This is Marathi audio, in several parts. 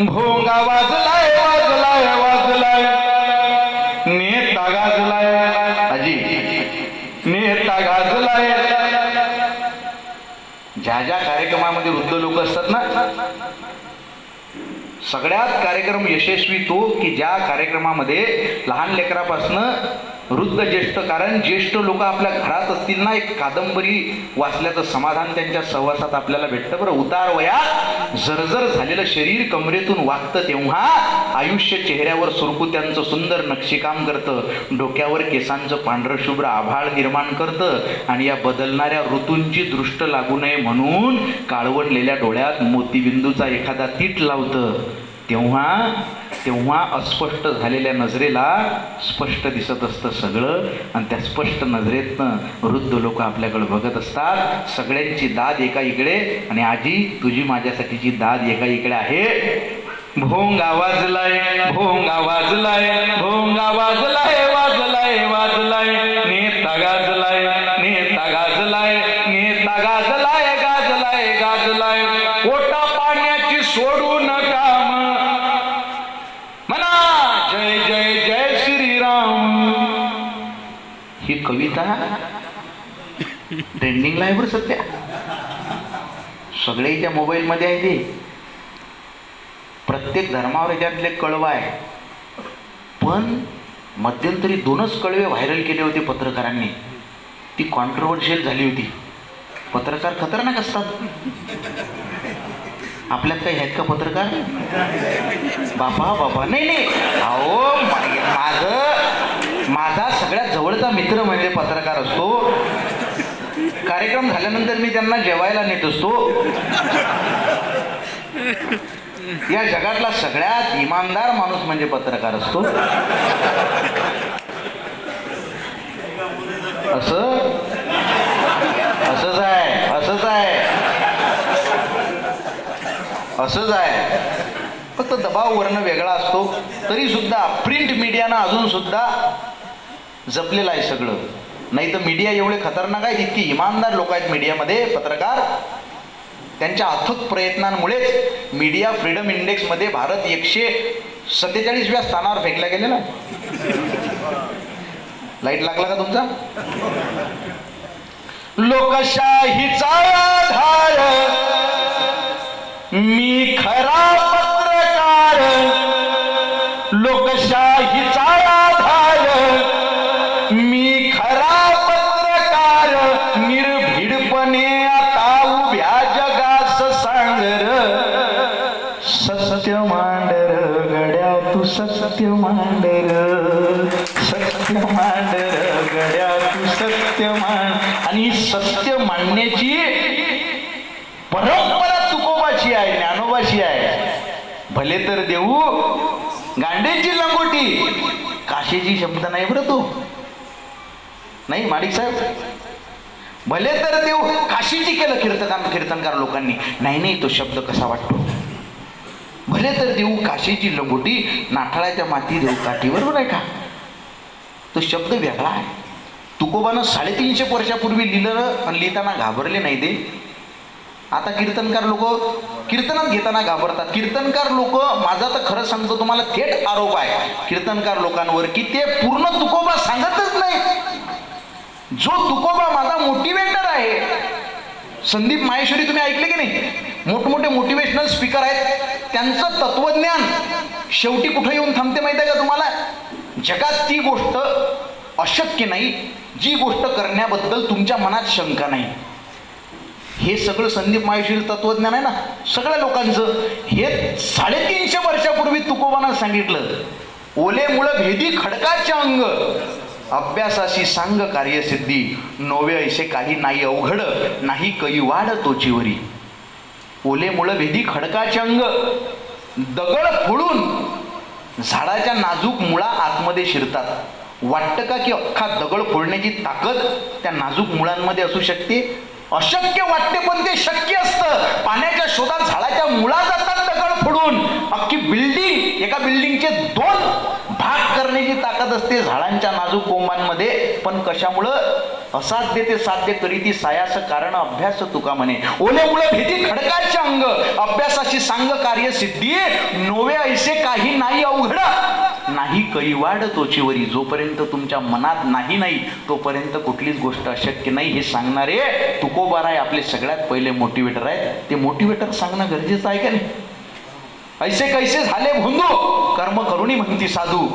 भोंगा वाजलाय वाजलाय वाजलाय. नेता गाजलाय. अजी नेता गाजलाय. ज्या ज्या कार्यक्रमामध्ये वृद्ध लोक असतात ना सगळ्यात कार्यक्रम यशस्वी तो की ज्या कार्यक्रमामध्ये लहान लेकरापासनं वृद्ध ज्येष्ठ कारण ज्येष्ठ लोक आपल्या घरात असतील ना एक कादंबरी वाचल्याचं समाधान त्यांच्या सहवासात आपल्याला भेटतं. बरं उतार वयात जर्जर झालेलं शरीर कमरेतून वागतं तेव्हा आयुष्य चेहऱ्यावर सुरकुत्यांचं सुंदर नक्षीकाम करतं. डोक्यावर केसांचं पांढरं शुभ्र आभाळ निर्माण करतं. आणि या बदलणाऱ्या ऋतूंची दृष्ट लागू नये म्हणून काळवणलेल्या डोळ्यात मोतीबिंदूचा एखादा तीट लावतं. तेव्हा तेव्हा अस्पष्ट झालेल्या नजरेला स्पष्ट दिसत असतं सगळं. आणि त्या स्पष्ट नजरेतनं वृद्ध लोक आपल्याकडे बघत असतात. सगळ्यांची दाद एका इकडे आणि आजी तुझी माझ्यासाठीची दाद एका इकडे आहे. भोंग वाजलाय भोंगा वाजलाय भोंगा वाजलाय वाजलाय वाजलाय. गीता ट्रेंडिंगला आहे बरं सध्या. सगळ्याच्या मोबाईलमध्ये आहे ते प्रत्येक धर्मावर याच्यातले कळवा आहे. पण मध्यंतरी दोनच कळवे व्हायरल केले होते पत्रकारांनी. ती कॉन्ट्रोवर्शियल झाली होती. पत्रकार खतरनाक असतात. आपल्यात काही आहेत का पत्रकार? बाबा बाबा नाही नाही. अहो मा- माझा सगळ्यात जवळचा मित्र म्हणजे पत्रकार असतो. कार्यक्रम झाल्यानंतर मी त्यांना जेवायला नेत असतो. या जगातला सगळ्यात इमानदार माणूस म्हणजे पत्रकार असतो. असं? असंच आहे असंच आहे. असंच आहे. फक्त दबाव वर्ण वेगळा असतो. तरी सुद्धा प्रिंट मीडियानं अजून सुद्धा जपलेलं आहे सगळं. नाही तर मीडिया एवढे खतरनाक आहेत इतकी इमानदार लोक आहेत मीडियामध्ये पत्रकार. त्यांच्या अथक प्रयत्नांमुळेच मीडिया फ्रीडम इंडेक्समध्ये भारत एकशे सत्तेचाळीसव्या स्थानावर फेकला गेलेला आहे. लाइट लागला का तुमचा? लोकशाहीचा आधार. मी मांडर सत्य मांडर गड्या तू सत्य मांड आणि सत्य मांडण्याची परंपरा तुकोबाची आहे ज्ञानोबाची आहे. भले तर देऊ गांडेची लंगोटी. काशीची शब्द नाही बरं तू. नाही माडिक साहेब? भले तर देऊ काशीची केलं कीर्तन कीर्तनकार लोकांनी. नाही नाही तो शब्द कसा वाटतो? भले तर देऊ काशीची लंगोटी नाठाळ्याच्या माती देऊ काठी बरोबर आहे का? तो शब्द वेगळा आहे. तुकोबानं साडेतीनशे वर्षापूर्वी लिहिलं आणि लिहिताना घाबरले नाही ते. आता कीर्तनकार लोक कीर्तनात घेताना घाबरतात. कीर्तनकार लोक माझा तर खरं सांगतो तुम्हाला थेट आरोप आहे. कीर्तनकार लोकांवर की ते पूर्ण तुकोबा सांगतच नाही. जो तुकोबा माझा मोटिवेटर आहे. संदीप माहेश्वरी तुम्ही ऐकले की नाही? मोठमोठे मोटिवेशनल स्पीकर आहेत. त्यांचं तत्वज्ञान शेवटी कुठं येऊन थांबते माहिती आहे का तुम्हाला? जगात ती गोष्ट अशक्य नाही जी गोष्ट करण्याबद्दल तुमच्या मनात शंका नाही. हे सगळं संदीप माहेश्वरी तत्वज्ञान आहे ना? सगळ्या लोकांचं. हे साडेतीनशे वर्षापूर्वी तुकोबानं सांगितलं ओले मुळ भेदी खडकाचे अंग. अभ्यासाशी सांग कार्यसिद्धी. नोवे ऐसे काही नाही अवघड नाही कई वाढ तोचीवरी. ओलेमुळं भेदी खडकाचे अंग दगड फोडून झाडाच्या नाजूक मुळा आतमध्ये शिरतात. वाटतं का की अख्खा दगड फोडण्याची ताकद त्या नाजूक मुळांमध्ये असू शकते? अशक्य वाटते पण ते शक्य असतं. पाण्याच्या शोधात झाडाच्या मुळा जातात दगड फोडून. अख्खी बिल्डिंग एका बिल्डिंगचे दोन भाग करण्याची ताकद असते झाडांच्या नाजूक कोंबांमध्ये. पण कशामुळं? असाध्य ते साध्य करी ती सायास कारण अभ्यास तुका म्हणे. ओले मुळे भीती खडकाचे अंग. अभ्यासाची सांग कार्य सिद्धी नोवे ऐसे काही नाही अवघड. नाही कैवाड तोचीवरी जोपर्यंत तुमच्या मनात नाही नाही तोपर्यंत कुठलीच गोष्ट अशक्य नाही हे सांगणारे तुकोबाराय आपले सगळ्यात पहिले मोटिवेटर आहेत. ते मोटिवेटर सांगणं गरजेचं आहे का नाही? ऐसे कैसे झाले भोंदू? कर्म करुणी म्हणती साधू.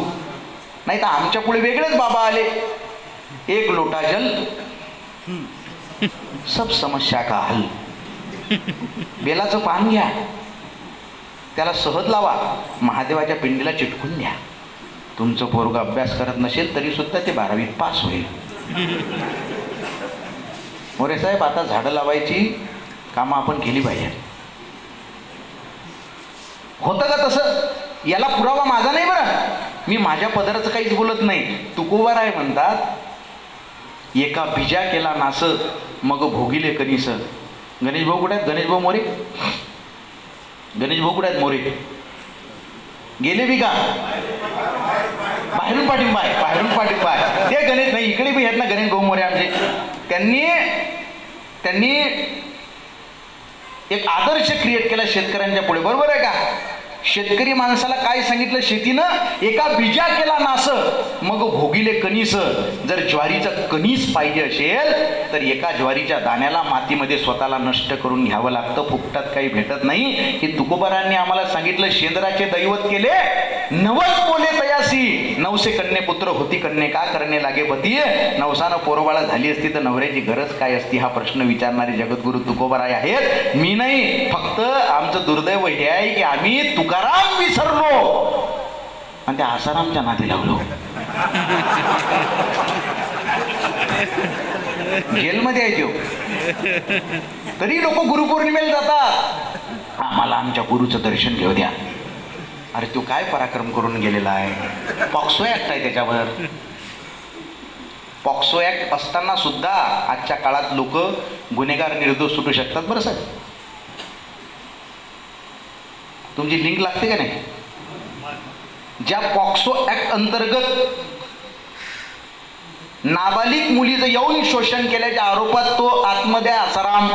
नाही तर आमच्या पुढे वेगळेच बाबा आले. एक लोटा जल। सब समस्या का हल? बेलाचं पान घ्या. त्याला सहज लावा. महादेवाच्या पिंडीला चिटकून द्या. तुमचं पोरग अभ्यास करत नसेल तरी सुद्धा ते बारावीत पास होईल. मोरे साहेब आता झाडं लावायची कामं आपण केली पाहिजे होतं का तसं? याला पुरावा माझा नाही बरं. मी माझ्या पदराचं काहीच बोलत नाही. तुकोबार आहे म्हणतात एका भिजा केला नास मग भोगिले कनिस. गणेश भाऊ कुठे आहेत? गणेश भाऊ मोरे? गणेश भाऊ कुठे आहेत मोरे? गेले बी का? बाहेरून पाठिंबा आहे बाहेरून पाठिंबा आहे. ते गणेश नाही इकडे बी आहेत ना गणेश भाऊ मोरे आमचे. त्यांनी त्यांनी एक आदर्श क्रिएट केला शेतकऱ्यांच्या पुढे. बरोबर आहे का? शेतकरी माणसाला काय सांगितलं? शेतीनं एका बिजा केला नास. मग भोगिले कणीस. जर ज्वारीचं कणीस पाहिजे असेल तर एका ज्वारीच्या दाण्याला मातीमध्ये स्वतःला नष्ट करून घ्यावं लागतं. फुकटात काही भेटत नाही. की तुकोबारांनी आम्हाला सांगितलं. शेंद्राचे दैवत केले. नवस बोले तयासी. नवसे कन्ये पुत्र होती कन्ये का करणे लागे बतीये नवसानं पोरबाळा झाली असती तर नवऱ्याची गरज काय असती? हा प्रश्न विचारणारे जगद्गुरु तुकोबाराय आहेत. मी नाही. फक्त आमचं दुर्दैव हे आहे की आम्ही तुका तुकाराम विसरलो आणि त्या आसारामच्या नादी लागलो जेलमध्ये आहे त्यो तरी लोक गुरुपौर्णिमेला जातात. आम्हाला आमच्या गुरुचं दर्शन घेऊ द्या. अरे तो काय पराक्रम करून गेलेला आहे? पॉक्सो ऍक्ट आहे त्याच्यावर. पॉक्सो ऍक्ट असताना सुद्धा आजच्या काळात लोक गुन्हेगार निर्दोष सुटू शकतात बरं सर तुमची लिंक लागते का नाही? ज्या पॉक्सो ऍक्ट अंतर्गत नाबालिक मुलीचं यौन शोषण केल्याच्या आरोपात तो आत्मदया आसाराम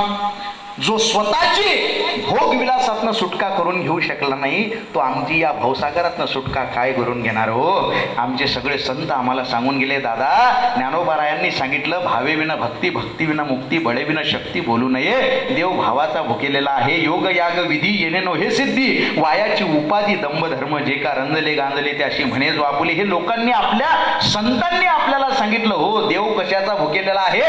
जो स्वतःची भोगविलासातनं सुटका करून घेऊ शकला नाही तो आमची या भवसागरातनं सुटका काय करून घेणार हो? आमचे सगळे संत आम्हाला सांगून गेले दादा ज्ञानोबारायांनी सांगितलं भावेविना भक्ती भक्तीविना मुक्ती बळेविना शक्ती बोलू नये. देव भावाचा भुकेलेला आहे. योग याग विधी येणे नो हे सिद्धी वायाची उपाधी दंभ धर्म जे का रंजले गांजले ते अशी म्हणे वापुली हे लोकांनी आपल्या संतांनी आपल्याला सांगितलं हो. देव कशाचा भुकेलेला आहे?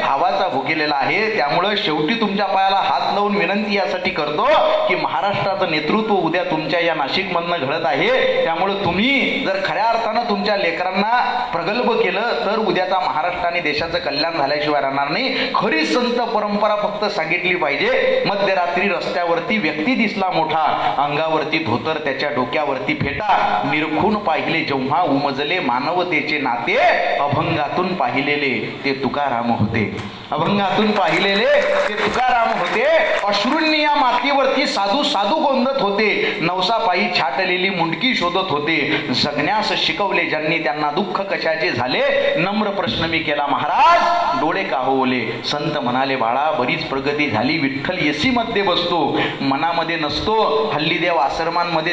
भावाचा भुकेलेला आहे. त्यामुळं शेवटी तुमच्या पायाला हात लावून विनंती यासाठी करतो की महाराष्ट्राचं नेतृत्व उद्या तुमच्या या नाशिकमधनं घडत आहे. त्यामुळं तुम्ही जर खऱ्या अर्थानं तुमच्या लेकरांना प्रगल्भ केलं तर उद्याचा महाराष्ट्र आणि देशाचं कल्याण झाल्याशिवाय राहणार नाही. खरी संत परंपरा फक्त सांगितली पाहिजे. मध्यरात्री रस्त्यावरती व्यक्ती दिसला मोठा अंगावरती धोतर त्याच्या डोक्यावरती फेटा निरखून पाहिले जेव्हा उमजले मानवतेचे नाते अभंगातून पाहिलेले ते तुकाराम होते. अभंगातून पाहिलेले ते तुकाराम होते. अश्रूंनी या मातीवरती साधू साधू गोंधत होते. नवसापायी छाटलेली मुंडकी शोधत होते. जगण्यास शिकवले ज्यांनी त्यांना दुःख कशाचे झाले? नम्र प्रश्न मी केला महाराज डोळे का ओले संत म्हणाले बाळा बरीच प्रगती झाली विठ्ठल एसी मध्ये बसतो. मनामध्ये नसतो हल्ली देव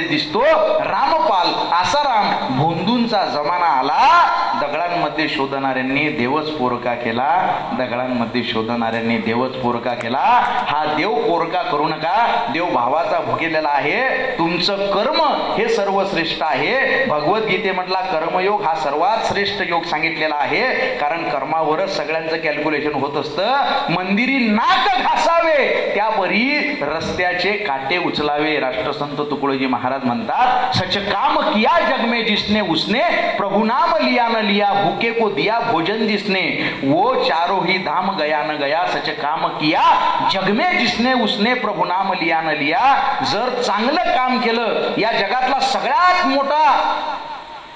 दिसतो. रामपाल आसाराम भोंदूंचा जमाना आला दगडांमध्ये शोधणाऱ्यांनी देवच पोरका केला. दगडांमध्ये शोधणाऱ्यांनी देवच पोरका केला. हा देव पोरका करू नका. देव भावाचा भुकेलेला आहे. तुमचं कर्म हे सर्वश्रेष्ठ आहे. भगवद्गीते म्हटला कर्मयोग हा सर्वात श्रेष्ठ योग सांगितलेला आहे. कारण कर्मावरच सगळ्यांचं कॅल्क्युलेशन होत असतं. मंदिरी नाक घासावे. त्यापरी रस्त्याचे काटे उचलावे. राष्ट्रसंत तुकडोजी महाराज म्हणतात सच काम किया जग में जिसने उसने. प्रभुनाम लिया न लिया भूखे को दिया भोजन जिसने वो चारों ही धाम गया न गया सच काम किया जग में जिसने उसने प्रभु नाम लिया न लिया जर चांगलं काम केलं या जगातला सगळ्यात मोठा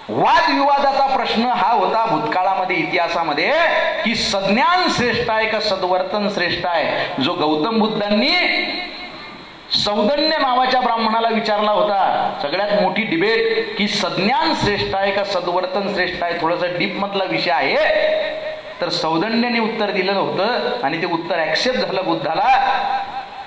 वादविवादाचा प्रश्न हा होता भूतकाळामध्ये इतिहासामध्ये की सज्ञान श्रेष्ठ आहे का सद्वर्तन श्रेष्ठ आहे? जो गौतम बुद्धांनी सौदन्य नावाच्या ब्राह्मणाला विचारला होता. सगळ्यात मोठी डिबेट की सज्ञान श्रेष्ठ आहे का सद्वर्तन श्रेष्ठ आहे? थोडस डीप मधला विषय आहे. तर सौदंड्याने उत्तर दिलेलं होतं आणि ते उत्तर ऍक्सेप्ट झालं बुद्धाला.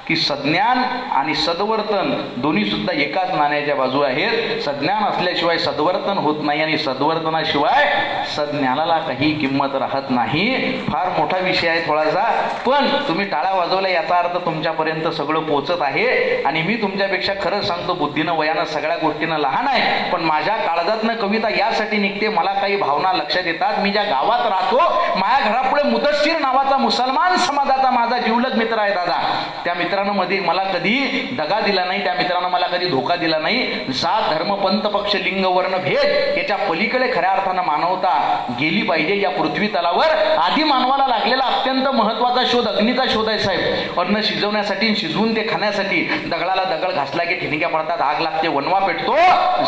की सज्ञान आणि सद्वर्तन दोन्ही सुद्धा एकाच नाण्याच्या बाजू आहेत. सज्ञान असल्याशिवाय सद्वर्तन होत नाही आणि सद्वर्तनाशिवाय सज्ञानाला काही किंमत राहत नाही. फार मोठा विषय आहे थोडासा. पण तुम्ही टाळा वाजवला याचा अर्थ तुमच्यापर्यंत सगळं पोचत आहे. आणि मी तुमच्यापेक्षा खरंच सांगतो बुद्धीनं वयानं सगळ्या गोष्टीनं लहान आहे. पण माझ्या काळजातनं कविता यासाठी निघते मला काही भावना लक्षात येतात. मी ज्या गावात राहतो माझ्या घरापुढे मुदस्सीर नावाचा मुसलमान समाजाचा माझा जिवलग मित्र आहे दादा. त्या मित्र मध्ये मला कधी दगा दिला नाही त्या मित्रानं मला कधी धोका दिला नाही. जात धर्म पंथ पक्ष लिंग वर्ण भेद याच्या पलीकडे खऱ्या अर्थानं मानवता गेली पाहिजे. या पृथ्वी तलावर आधी मानवाला लागलेला अत्यंत महत्त्वाचा शोध अग्नीचा शोध आहे साहेब. अन्न शिजवण्यासाठी शिजवून ते खाण्यासाठी दगडाला दगड घासला की ठिणग्या पडतात आग लागते वनवा पेटतो.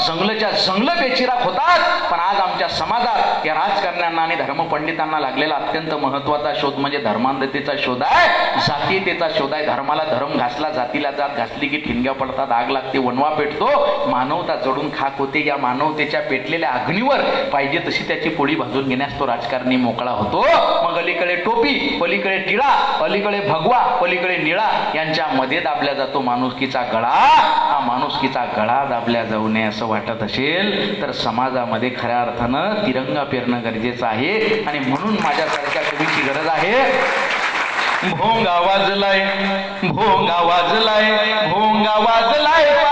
जंगलच्या जंगल बेचिराक होतात. पण आज आमच्या समाजात या राजकारण्यांना आणि धर्मपंडितांना लागलेला अत्यंत महत्त्वाचा शोध म्हणजे धर्मांधतेचा शोध आहे जातीयतेचा शोध आहे धर्माला धर्म घासला जातीला जात घासली की ठिणग्या पडतात आग लागते वणवा पेटतो. मानवता जडून खाक होते. या मानवतेच्या पेटलेल्या अग्नीवर पाहिजे तशी त्याची पोळी भाजून घेण्यास तो राजकारणी मोकळा होतो. मग अलीकडे टोपी पलीकडे टिळा अलीकडे भगवा पलीकडे निळा यांच्या मध्ये दाबल्या जातो माणुसकीचा गळा. हा माणुसकीचा गळा दाबल्या जाऊ नये असं वाटत असेल तर समाजामध्ये खऱ्या अर्थानं तिरंगा पेरणं गरजेचं आहे. आणि म्हणून माझ्यासारख्या कवीची गरज आहे. भोंगा वाजलाय भोंगा वाजलाय भोंगा वाजलाय.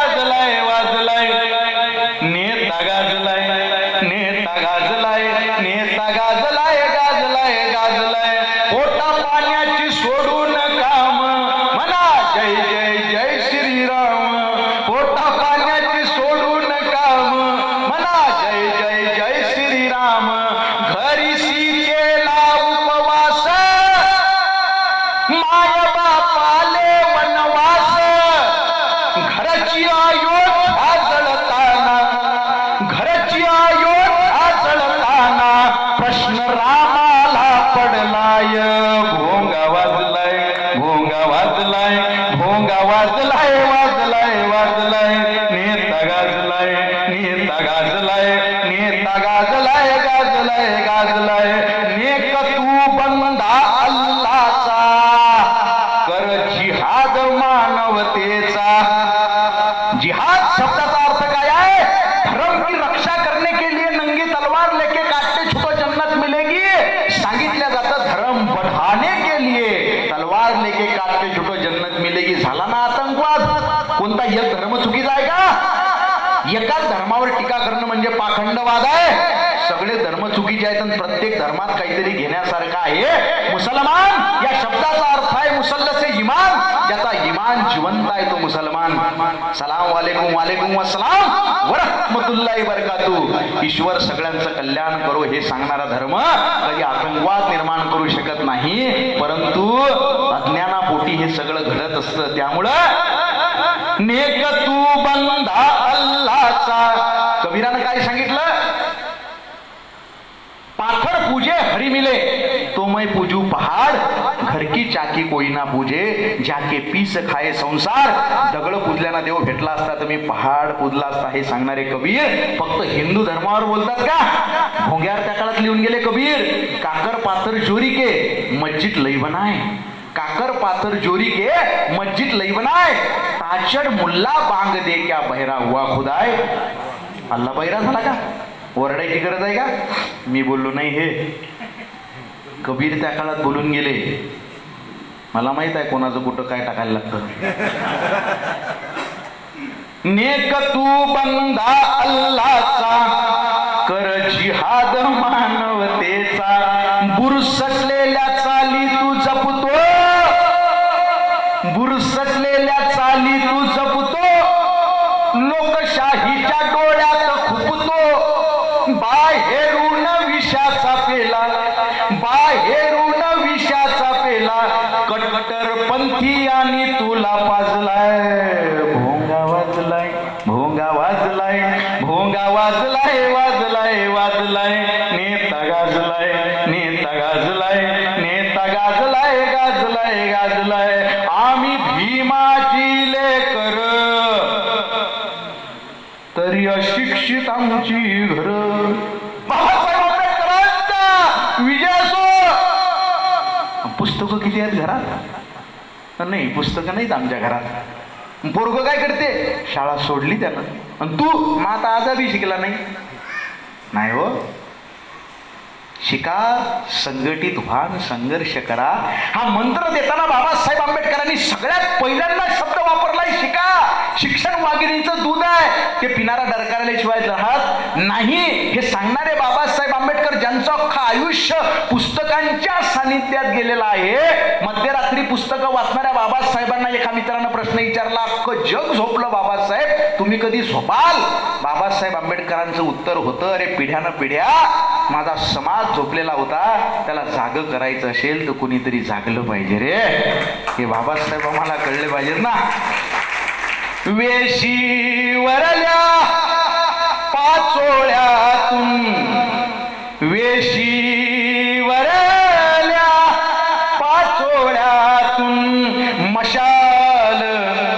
चुकीच्या चुकीचे आहेत आणि प्रत्येक धर्मात काहीतरी घेण्यासारखं आहे. मुसलमान या शब्दाचा अर्थ आहे मुसल्लसे इमान. ज्याचा इमान जिवंत आहे तो मुसलमान. सलाम वालेकुम वालेकुम असलाम वरहमतुल्लाही बरकातू ईश्वर सगळ्यांचं कल्याण करो हे सांगणारा धर्म कधी आतंकवाद निर्माण करू शकत नाही. परंतु अज्ञानापोटी हे सगळं घडत असतं. त्यामुळं नेक तू बंधा अल्लाचा. कबीरानं काय सांगितलं? पाथर पूजे हरी मिले. तो मैं पूजू पहाड घर की चाकी कोई ना पूजे जाके पीस खाये संसार. दगड पुजल्याना देव भेटला असता तर मी पहाड पूजला असता हे सांगणारे कबीर फक्त हिंदू धर्मावर बोलतात का? भोंग्यार त्या काळात लिहून गेले कबीर काकर पाथर चोरी के मस्जिद लई बनाय काकर पाथर जोरी के मस्जिद लई बनाय ताचड मुल्ला बांग दे क्या बहरा हुआ खुदाय अल्ला बहिरा झाला का? ओरडायची गरज आहे का? मी बोललो नाही हे. कबीर त्या काळात बोलून गेले. मला माहीत आहे कोणाचं कुठं काय टाकायला लागतं. नेक तू बंदा अल्लाचा कर जिहाद मानवतेचा. बुरसटलेल्या चाली तू जपतो बुरसटलेल्या चाली तू जपतो लोकशाहीच्या डोळ्यात खुपतो बाहेरून विषाचा पेला बाहेरून विषाचा पेला. कट्टर पंथी आणि तुला पाजलाय. भोंगा वाजलाय भोंगा वाजलाय भोंगा वाजलाय वाजलाय वाजलाय. नेता गाजलाय नेता गाजलाय नेता गाजलाय गाजलाय गाजलाय. आम्ही भीमाची लेकर. तरी अशिक्षित आमची घर बाबासाहेब आंबेडकरांचा विजय असो पुस्तकं किती आहेत घरात? नाही पुस्तकं नाहीत आमच्या घरात. पोरग काय करते? शाळा सोडली त्यानं. आणि तू मग आता आजाबी शिकला नाही? नाही हो. शिका संघटित व्हा संघर्ष करा. हा मंत्र देताना बाबासाहेब आंबेडकरांनी सगळ्यात पहिल्यांदा शब्द वापरलाय शिका. शिक्षण वाघिणीचं दूध आहे. ते पिणारा डरकारल्याशिवाय राहत नाही. हे सांगणारे बाबासाहेब ज्यांचं अख्खं आयुष्य पुस्तकांच्या सानिध्यात गेलेलं आहे मध्यरात्री पुस्तकं वाचणाऱ्या बाबासाहेबांना एका मित्रानं प्रश्न विचारला अख्खं जग झोपलं बाबासाहेब तुम्ही कधी झोपाल? बाबासाहेब आंबेडकरांचं उत्तर होतं अरे पिढ्यानं पिढ्या माझा समाज झोपलेला होता त्याला जाग करायचं असेल तर कुणीतरी जागलं पाहिजे रे. हे बाबासाहेब आम्हाला कळले पाहिजेत ना. वेशीवरल्या पाचोळ्यातून वेशीवरल्या पाचोळ्यातून मशाल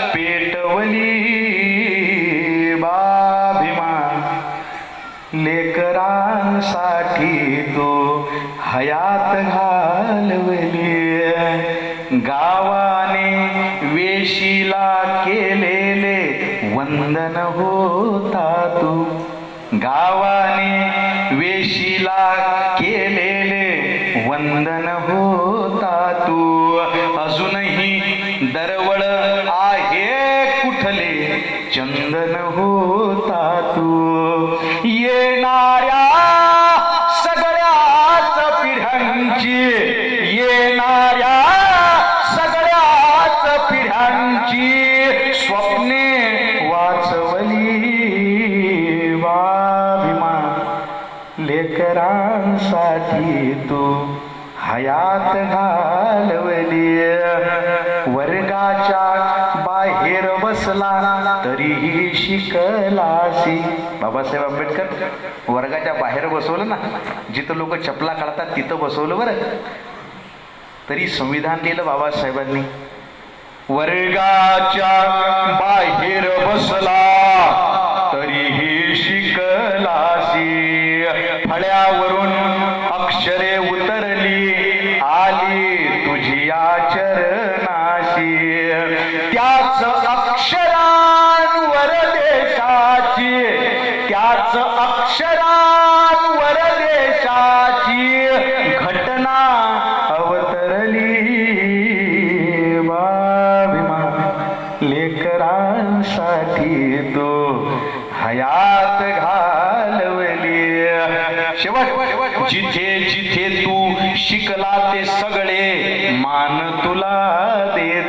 पेटवली. बाभिमा लेकरांसाठी तो हयात घालवली. गावाने वेशीला केलेले वंदन हो बाबासाहेब आंबेडकर वर्गाच्या बाहेर बसवलं ना जिथं लोक चपला काढतात तिथं बसवलं बरं. तरी संविधान लिहिलं बाबासाहेबांनी. वर्गाच्या बाहेर बसला.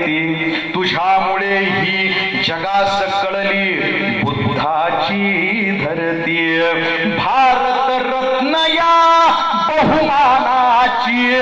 देते तुझ्यामुळे ही जगास कळली बुद्धाची धरती. भारत रत्न या बहुमानाची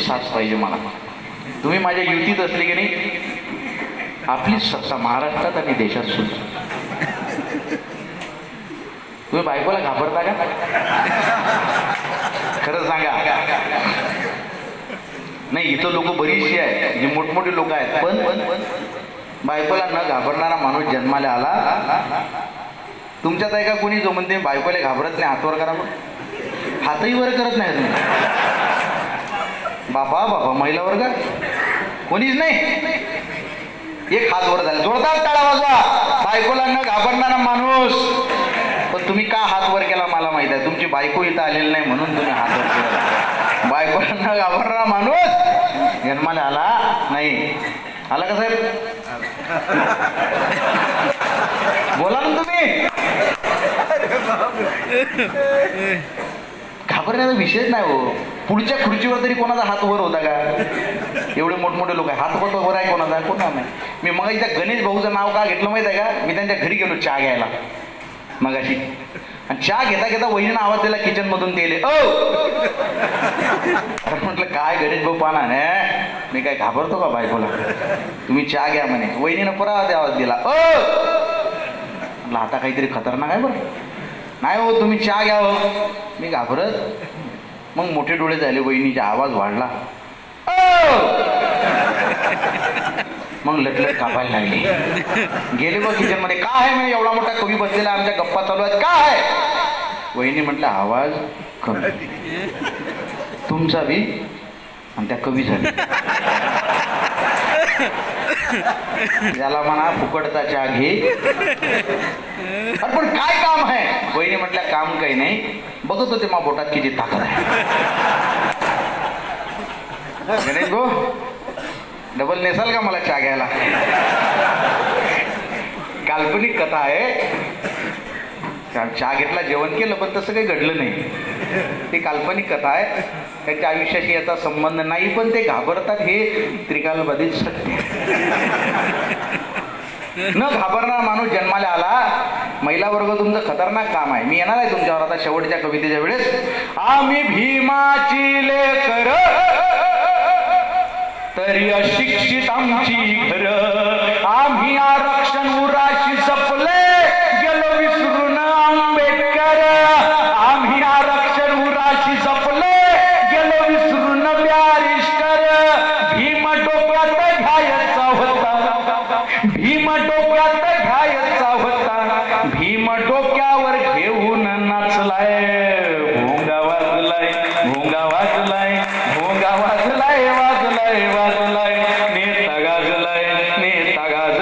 साथ पाहिजे मला. तुम्ही माझ्या युतीत असले की नाही आपली सत्ता महाराष्ट्रात आणि देशात सुद्धा तुम्ही बायकोला घाबरता का? खरं सांगा. नाही इथं लोक बरीचशी आहेत. जी मोठमोठे लोक आहेत. पण बायकोला न घाबरणारा माणूस जन्माला आला. तुमच्यात आहे का कोणी जो म्हणते बायकोला घाबरत नाही हातवर करा मग हातही वर करत नाही तुम्ही बाबा बाबा महिला वर्ग? कोणीच नाही? एक हात वर झाला. जोरदार टाळा वाजवा. बायकोला न घाबरणारा माणूस. पण तुम्ही का हात वर केला मला माहीत आहे. तुमची बायको इथं आलेली नाही म्हणून तुम्ही हात वर केला. बायकोला न घाबरणारा माणूस. जन्माला आला नाही. आला का साहेब? बोला ना तुम्ही. घाबरण्याचा विषयच नाही हो. पुढच्या खुर्चीवर तरी कोणाचा हात वर होता का? एवढे मोठमोठे लोक. आहे हात वर आहे कोणाचा? कोणा नाही मी मग त्या गणेश भाऊचं नाव का घेतलं माहीत आहे का? मी त्यांच्या घरी गेलो चहा घ्यायला. मगाशी. आणि चहा घेता घेता वहिनीनं आवाज दिला किचन मधून तेले. ओ! म्हटलं काय गणेश भाऊ पाना ने मी काय घाबरतो का बायकोला? तुम्ही चहा घ्या म्हणे. वहिनीनं परत आवाज दिला. ओ! म्हटलं आता काहीतरी खतरनाक आहे बरं. नाही हो तुम्ही चहा घ्या हो. मी घाबरत. मग मोठे डोळे झाले वहिनीचा आवाज वाढला. मग लटलट कापायला लागली. गेले बघ किचनमध्ये काय आहे म्हणे एवढा मोठा? कवी बसलेला आमच्या गप्पा चालू आहेत. काय आहे? वहिनी म्हटलं आवाज कमी. तुमचा बी आणि त्या कवी झाली. त्याला म्हणा फुकटचा चहा घे पण काय काम आहे? बहिणी म्हटल्या काम काही नाही. बघत होते मा बोटात किती ताकद आहे. गणेश भाऊ डबल नेसाल का मला चहा घ्यायला? काल्पनिक कथा आहे. चहा घेतला जेवण केलं पण तसं काही घडलं नाही. ती काल्पनिक कथा आहे. त्याच्या आयुष्याशी याचा संबंध नाही पण ते घाबरतात हे त्रिकालबाधित सत्य. न घाबरणारा माणूस जन्माला आला महिला वर्ग तुमचं खतरनाक काम आहे. मी येणार आहे तुमच्यावर आता शेवटच्या कवितेच्या वेळेस. आम्ही भीमाची लेकर तरी अशिक्षित आमची घर. आम्ही आरक्षण उराशी जपले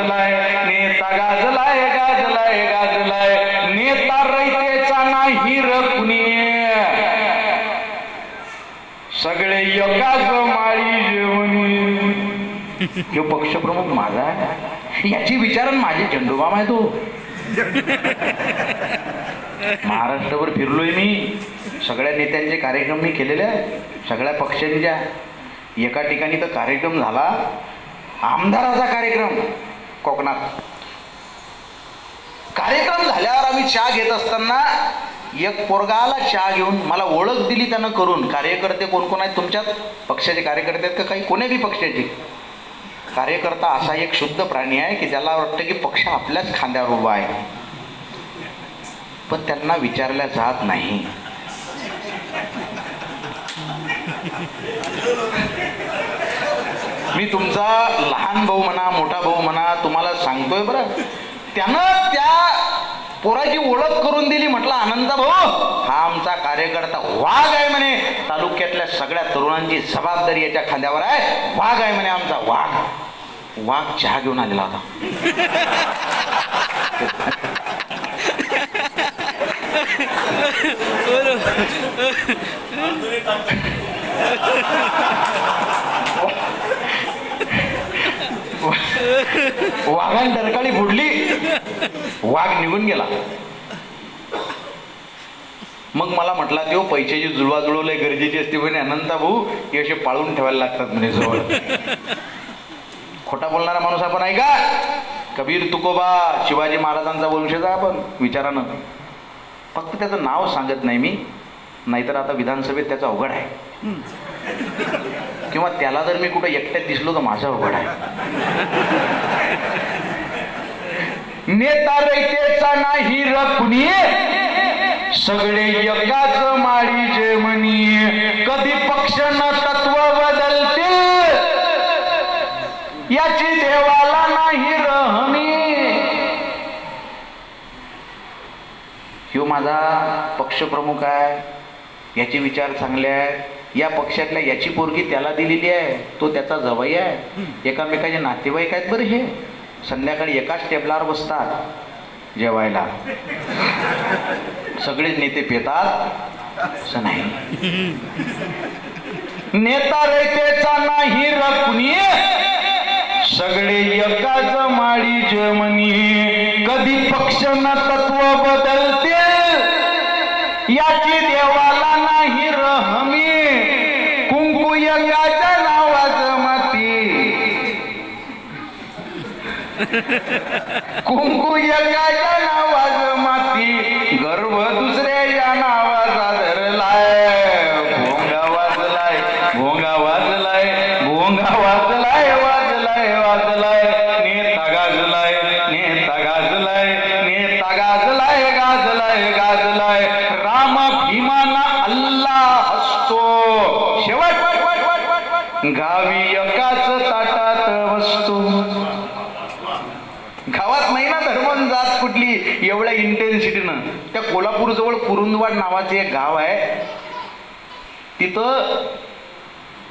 गाजलाय नेता गाजलाय गाजलाय गाजलाय. नेता रयतेचा नाही र कुणी. सगळे एकाच माळी जेवणी. हे पक्षप्रमुख माझा याची विचारण माझे झेंडूबाम आहे तो महाराष्ट्रभर फिरलोय मी. सगळ्या नेत्यांचे कार्यक्रम मी केलेले आहे. सगळ्या पक्षांच्या. एका ठिकाणी तर कार्यक्रम झाला. आमदाराचा कार्यक्रम. कोकणात. कार्यक्रम झाल्यावर आम्ही चहा घेत असताना एक पोरगा आला चहा घेऊन मला ओळख दिली त्यानं करून. कार्यकर्ते कोण कोण आहेत तुमच्यात? पक्षाचे कार्यकर्ते आहेत का काही? कोणी बी पक्षाचे? कार्यकर्ता असा एक शुद्ध प्राणी आहे की ज्याला वाटतं की पक्ष आपल्याच खांद्यावर उभा आहे. पण त्यांना विचारल्या जात नाही. मी तुमचा लहान भाऊ म्हणा मोठा भाऊ म्हणा तुम्हाला सांगतोय बरं. त्यानं त्या पोराची ओळख करून दिली म्हटलं आनंद भाऊ हा आमचा कार्यकर्ता वाघ आहे म्हणे. तालुक्यातल्या सगळ्या तरुणांची जबाबदारी याच्या खांद्यावर आहे. वाघ आहे म्हणे आमचा वाघ. वाघ चहा घेऊन आलेला होता. वाघाने डरकाळी फोडली. वाघ निघून गेला. मग मला म्हटला तेव्हा पैशाची जुळवाजुळव लय गरजेची असते म्हणे अनंता भाऊ हे असे पाळून ठेवायला लागतात म्हणे जवळ. खोटा बोलणारा माणूस आपण आहे का? कबीर तुकोबा शिवाजी महाराजांचा वंशज आपण विचारानं. फक्त त्याचं नाव सांगत नाही मी नाहीतर आता विधानसभेत त्याचा अवघड आहे. किंवा त्याला जर मी कुठं एकट्यात दिसलो तर माझं अवघड आहे. नेता रयतेचा नाही र कुणी सगळे एकाच माळी जे म्हणी कधी पक्ष न तत्व बदलते याची देवाला नाही रहणी ह्यो माझा पक्षप्रमुख आहे. याचे विचार चांगले आहेत. या पक्षातल्या याची पोरगी त्याला दिलेली आहे तो त्याचा जवई आहे. एकामेकाचे नातेवाईक आहेत बरं हे. संध्याकाळी एकाच टेबलावर बसतात जेवायला. सगळेच नेते पेतात. असं नाही. नेता रयतेचा नाही रकुणी सगळे एकाच माळी जमनी. कधी पक्ष न तत्व बदलते Kungu yang त्या जवळ कुरुंदवाड नावाचे एक गाव आहे. तिथं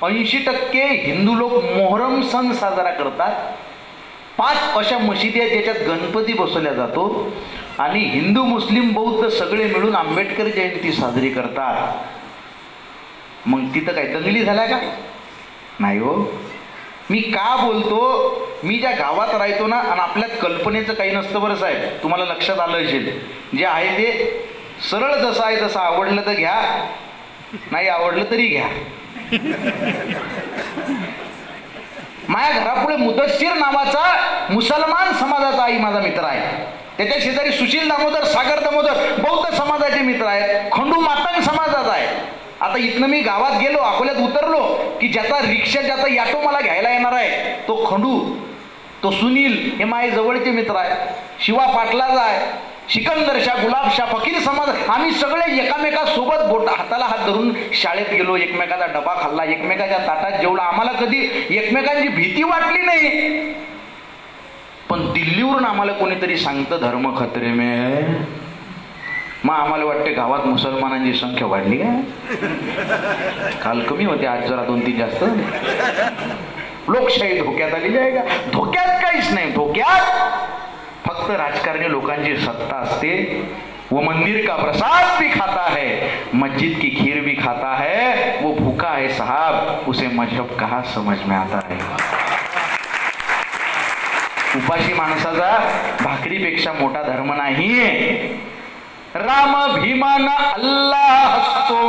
ऐंशी टक्के हिंदू लोक मोहरम सण साजरा करतात. पाच अशा मशिदी आहेत ज्याच्यात गणपती बसवल्या जातो आणि हिंदू मुस्लिम बौद्ध सगळे मिळून आंबेडकर जयंती साजरी करतात. मग तिथं काय दंगली झाल्या का? नाही हो. मी का बोलतो? मी ज्या गावात राहतो ना आणि आपल्यात कल्पनेचं काही नसतं बरं साहेब. तुम्हाला लक्षात आलं असेल. जे आहे ते सरळ जसं आहे तसं आवडलं तर घ्या. नाही आवडलं तरी घ्या. माझ्या घरापुढे मुदस्सीर नावाचा मुसलमान समाजाचा आई माझा मित्र आहे. त्याच्या शेजारी सुशील दामोदर सागर दामोदर बौद्ध समाजाचे मित्र आहेत. खंडू मातंग समाजाचा आहे. आता इथनं मी गावात गेलो अकोल्यात उतरलो की ज्याचा रिक्षा ज्याचा याटो मला घ्यायला येणार आहे तो खंडू तो सुनील हे माझे जवळचे मित्र आहे शिवा पाटलाचा आहे. सिकंदरशा गुलाबशा फकीर समाज आम्ही सगळे एकामेकासोबत बोट हाताला हात धरून शाळेत गेलो. एकमेकाचा डबा खाल्ला एकमेकाच्या ताटात जेवला. आम्हाला कधी एकमेकांची भीती वाटली नाही. पण दिल्लीवरून आम्हाला कोणीतरी सांगतं धर्म खतरे मे मग आम्हाला वाटते गावात मुसलमानांची संख्या वाढली आहे काल कमी होते आज जरा दोन तीन जास्त लोकशाही धोक्यात आलेली आहे का? धोक्यात काहीच नाही. धोक्यात फक्त राजकारणी लोकांची सत्ता असते. वो मंदिर का प्रसाद भी खाता है मस्जिद की खीर भी खाता है. वो भूखा है साहब उसे मजहब कहा समझ में आता है? उपाशी माणसाचा भाकरीपेक्षा मोठा धर्म नाही राम भीमान अल्लाह असतो.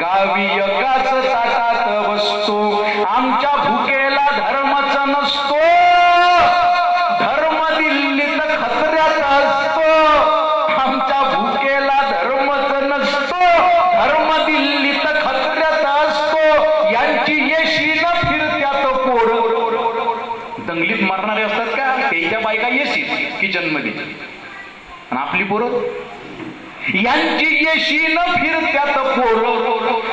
गावी एकाच ताटात बसतो. आमच्या भुकेला धर्मच नसतो. धर्म दिल्लीत खतऱ्यात असतो. आमच्या भूकेला धर्मच नसतो. धर्म दिल्लीत खतऱ्यात असतो. यांची येशी न फिरत्यात पोर. दंगलीत मारणारे असतात का? त्याच्या बायका येशील की जन्मली. आणि आपली पोरं? यांची येशी न फिरत्यात पोर.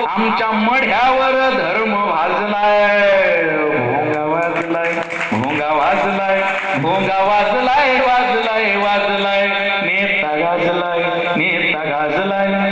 आमच्या मढ्यावर धर्म भाजलाय. भोंगा वाजलाय भोंगा वाजलाय वाजलाय वाजलाय नेता गाजलाय नेता गाजलाय.